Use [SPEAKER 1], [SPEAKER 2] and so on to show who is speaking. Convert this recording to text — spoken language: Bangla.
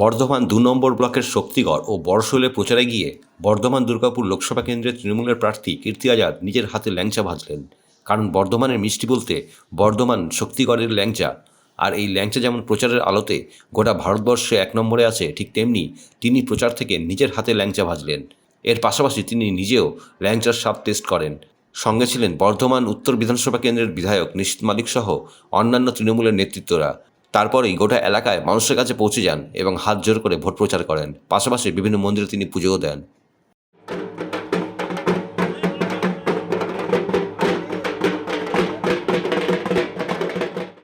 [SPEAKER 1] বর্ধমান দু নম্বর ব্লকের শক্তিগড় ও বড়শোলে প্রচারে গিয়ে বর্ধমান দুর্গাপুর লোকসভা কেন্দ্রের তৃণমূলের প্রার্থী কীর্তি আজাদ নিজের হাতে ল্যাংচা ভাজলেন। কারণ বর্ধমানের মিষ্টি বলতে বর্ধমান শক্তিগড়ের ল্যাংচা। আর এই ল্যাংচা যেমন প্রচারের আলোতে গোটা ভারতবর্ষে এক নম্বরে আছে, ঠিক তেমনি তিনি প্রচার থেকে নিজের হাতে ল্যাংচা ভাজলেন। এর পাশাপাশি তিনি নিজেও ল্যাংচার স্বাদ টেস্ট করেন। সঙ্গে ছিলেন বর্ধমান উত্তর বিধানসভা কেন্দ্রের বিধায়ক নিশীত মালিক সহ অন্যান্য তৃণমূলের নেতৃত্বরা। তারপরেই গোটা এলাকায় মানুষের কাছে পৌঁছে যান এবং হাত জোর করে ভোট প্রচার করেন। পাশাপাশি বিভিন্ন মন্দিরে তিনি পুজোও দেন।